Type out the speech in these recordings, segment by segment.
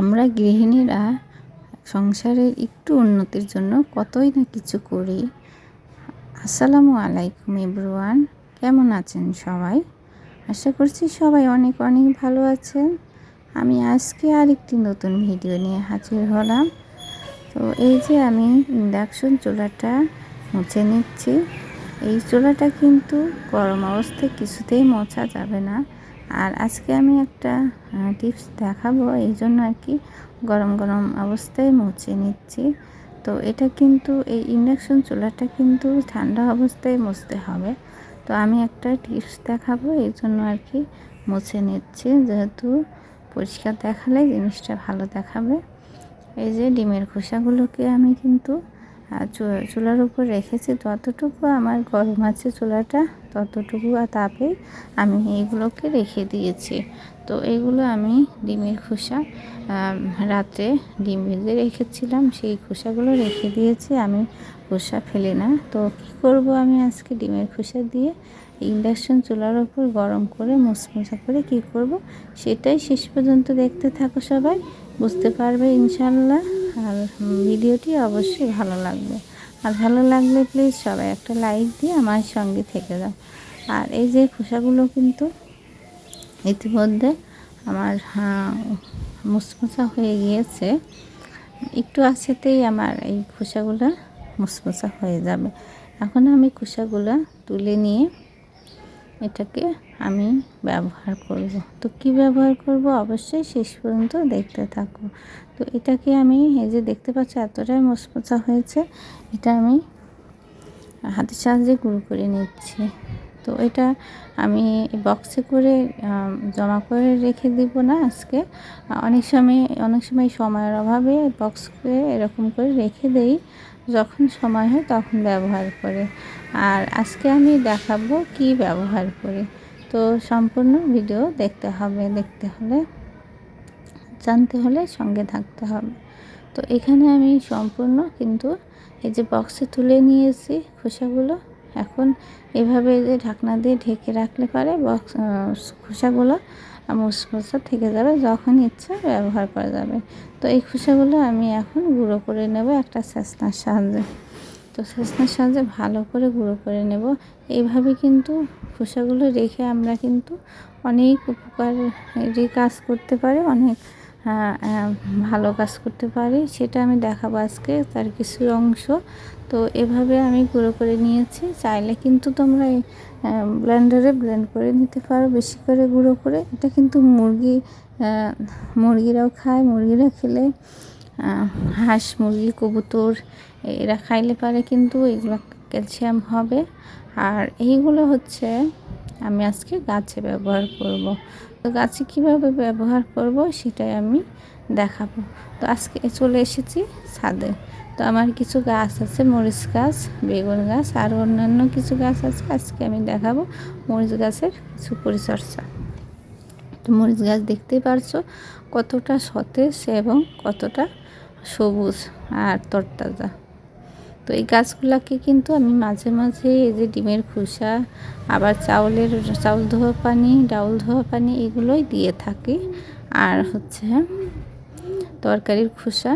আমরা গৃহিণীরা সংসারের একটু উন্নতির জন্য কতই না কিছু করি। আসসালামু আলাইকুম এভরিওয়ান, কেমন আছেন সবাই? আশা করছি সবাই অনেক অনেক ভালো আছেন। আমি আজকে আরেকটি নতুন ভিডিও নিয়ে হাজির হলাম। তো এই যে আমি ইন্ডাকশন চুলাটা মুছে নিচ্ছি, এই চুলাটা কিন্তু গরম অবস্থায় কিছুতেই মোছা যাবে না। আর আজকে আমি একটা টিপস দেখাবো, এই জন্য আর কি গরম গরম অবস্থায় মুছে নিচ্ছি। তো এটা কিন্তু, এই ইন্ডাকশন চুলাটা কিন্তু ঠান্ডা অবস্থায় মুছতে হবে। তো আমি একটা টিপস দেখাবো, এই জন্য আর কি মুছে নিচ্ছি, যেহেতু পরিষ্কার দেখালে জিনিসটা ভালো দেখাবে। এই যে ডিমের খোসাগুলোকে আমি কিন্তু চুলার উপর রেখেছি ততটুকু, আমার গরম আছে চুলাটা, ততটুকু তাপে আমি এইগুলোকে রেখে দিয়েছি। তো এগুলো আমি ডিমের খোসা রাতে ডিম ভেজে রেখেছিলাম, সেই খোসাগুলো রেখে দিয়েছি, আমি খোসা ফেলি না। তো কী করব আমি আজকে ডিমের খোসা দিয়ে? ইন্ডাকশন চুলার ওপর গরম করে মুসমুসা করে কি করব সেটাই শেষ পর্যন্ত দেখতে থাকো সবাই। বুঝতে পারবে ইনশাল্লাহ আর ভিডিওটি অবশ্যই ভালো লাগবে। আর ভালো লাগলে প্লিজ সবাই একটা লাইক দিয়ে আমার সঙ্গে থেকে দাও আর এই যে খোসাগুলো কিন্তু ইতিমধ্যে আমার মুসমুসা হয়ে গিয়েছে। একটু আছেতেই আমার এই খোসাগুলো মুসমুসা হয়ে যাবে। এখন আমি খোসাগুলো তুলে নিয়ে এটাকে আমি ব্যবহার করব। তো কি ব্যবহার করব? অবশ্যই শেষ পর্যন্ত দেখতে থাকো। তো এটাকে আমি, এই যে দেখতে পাচ্ছি, এতটাই মচমচা হয়েছে। এটা আমি হাতের সাহায্যে গুঁড়ো করে নিচ্ছি। তো এটা আমি বক্সে করে জমা করে রেখে দিব না আজকে। অনেক সময় অনেক সময় সময়ের অভাবে বক্স করে এরকম করে রেখে দেই। যখন সময় হয় তখন ব্যবহার করে। আর আজকে আমি দেখাবো কি ব্যবহার করি। তো সম্পূর্ণ ভিডিও দেখতে হবে, দেখতে হলে, জানতে হলে সঙ্গে থাকতে হবে। তো এখানে আমি সম্পূর্ণ কিন্তু এই যে বক্সে তুলে নিয়েছি খোসাগুলো। এখন এভাবে যে ঢাকনা দিয়ে ঢেকে রাখলে পারে বক্স খোসাগুলো মুসমুসা থেকে যাবে, যখন ইচ্ছা ব্যবহার করা যাবে। তো এই খোসাগুলো আমি এখন গুঁড়ো করে নেব একটা সেসনার সাহায্যে। তো সেসনার সাহায্যে ভালো করে গুঁড়ো করে নেব। এইভাবে কিন্তু খোসাগুলো রেখে আমরা কিন্তু অনেক উপকারী কাজ করতে পারি, অনেক ভালো কাজ করতে পারি, সেটা আমি দেখাবো আজকে, তার কিছু অংশ। তো এভাবে আমি গুঁড়ো করে নিয়েছি, চাইলে কিন্তু তোমরা ব্লেন্ডারে ব্লেন্ড করে নিতে পারো, বেশি করে গুঁড়ো করে। এটা কিন্তু মুরগি মুরগিরাও খায়, মুরগিরা খেলে হাঁস, মুরগি, কবুতর, এরা খাইলে পারে কিন্তু এগুলো ক্যালসিয়াম হবে। আর এইগুলো হচ্ছে আমি আজকে গাছে ব্যবহার করব। তো গাছে কীভাবে ব্যবহার করব সেটাই আমি দেখাবো। তো আজকে চলে এসেছি ছাদে। তো আমার কিছু গাছ আছে, মরিচ গাছ, বেগুন গাছ আর অন্যান্য কিছু গাছ আছে। আজকে আমি দেখাবো মরিচ গাছের কিছু পরিচর্যা। তো মরিচ গাছ দেখতেই পারছ কতটা সতেজ এবং কতটা সবুজ আর তরতাজা। তো এই গাছগুলোকে কিন্তু আমি মাঝে মাঝে এই যে ডিমের খোসা, আবার চাউলের, চাউল ধোয়া পানি, ডাউল ধোয়া পানি এগুলোই দিয়ে থাকি। আর হচ্ছে তরকারির খোসা,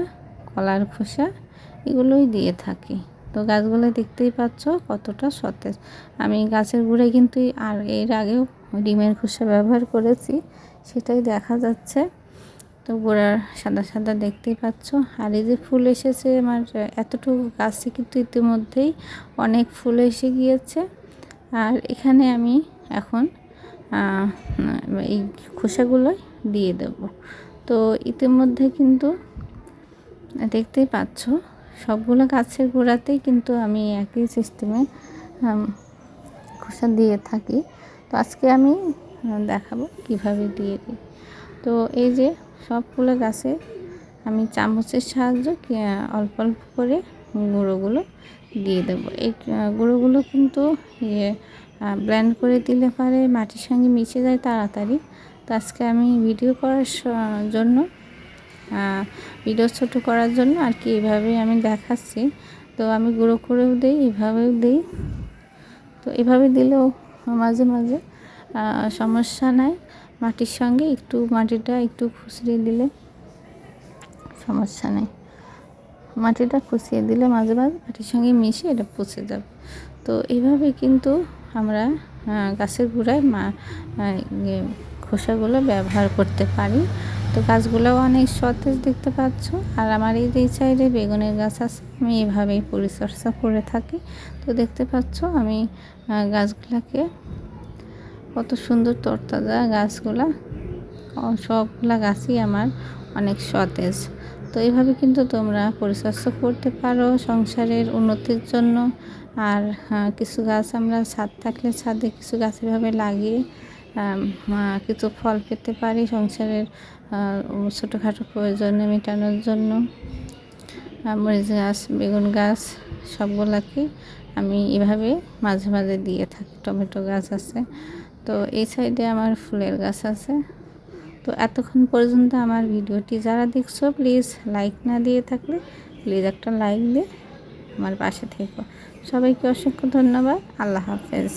কলার খোসা এগুলোই দিয়ে থাকি। তো গাছগুলো দেখতেই পাচ্ছ কতটা সতেজ। আমি গাছের গুঁড়ে কিন্তু আর এর আগেও ডিমের খোসা ব্যবহার করেছি, সেটাই দেখা যাচ্ছে। তো গোড়ার সাদা সাদা দেখতেই পাচ্ছ। আর এই যে ফুল এসেছে, আমার এতটুকু গাছে কিন্তু ইতিমধ্যেই অনেক ফুল এসে গিয়েছে। আর এখানে আমি এখন এই খোসাগুলোই দিয়ে দেব। তো ইতিমধ্যে কিন্তু দেখতেই পাচ্ছ, সবগুলো গাছের গোড়াতেই কিন্তু আমি একই সিস্টেমে খোসা দিয়ে থাকি। তো আজকে আমি দেখাবো কীভাবে দিয়ে দিই। তো এই যে সবগুলো গাছে আমি চামচের সাহায্যে অল্প অল্প করে গুঁড়োগুলো দিয়ে দেবো। এই গুঁড়োগুলো কিন্তু ইয়ে ব্ল্যান্ড করে দিলে পারে, মাটির সঙ্গে মিশে যায় তাড়াতাড়ি। তো আজকে আমি ভিডিও করার জন্য ভিডিও ছোট করার জন্য আর কি এভাবেই আমি দেখাচ্ছি। তো আমি গুঁড়ো করেও দিই, এভাবেও দিই। তো এভাবে দিলেও মাঝে মাঝে সমস্যা নাই। মাটির সঙ্গে একটু মাটিটা একটু খুচড়ে দিলে সমস্যা নেই। মাটিটা খুঁচিয়ে দিলে মাঝে মাঝে মাটির সঙ্গে মিশে এটা পচে যাবে। তো এইভাবে কিন্তু আমরা গাছের গোড়ায় মা ইয়ে, খোসাগুলো ব্যবহার করতে পারি। তো গাছগুলোও অনেক সতেজ দেখতে পাচ্ছ। আর আমার এই যে সাইডে বেগুনের গাছ আছে আমি এইভাবেই পরিচর্যা করে থাকি। তো দেখতে পাচ্ছ আমি গাছগুলোকে কত সুন্দর তরতাজা গাছগুলা। সবগুলা গাছই আমার অনেক সতেজ। তো এইভাবে কিন্তু তোমরা পরিচর্যা করতে পারো সংসারের উন্নতির জন্য। আর কিছু গাছ আমরা ছাদ থাকলে ছাদে কিছু গাছ এভাবে লাগিয়ে কিছু ফল পেতে পারি সংসারের ছোটোখাটো প্রয়োজনে মেটানোর জন্য। মরিচ গাছ, বেগুন গাছ, সবগুলাকে আমি এভাবে মাঝে মাঝে দিয়ে থাকি। টমেটো গাছ আছে তো এই সাইডে আমার ফুলের গাছ আছে। তো এতক্ষণ পর্যন্ত আমার ভিডিওটি যারা দেখছ প্লিজ লাইক না দিয়ে থাকলে প্লিজ একটা লাইক দিয়ে আমার পাশে থেকো। সবাইকে অসংখ্য ধন্যবাদ। আল্লাহ হাফেজ।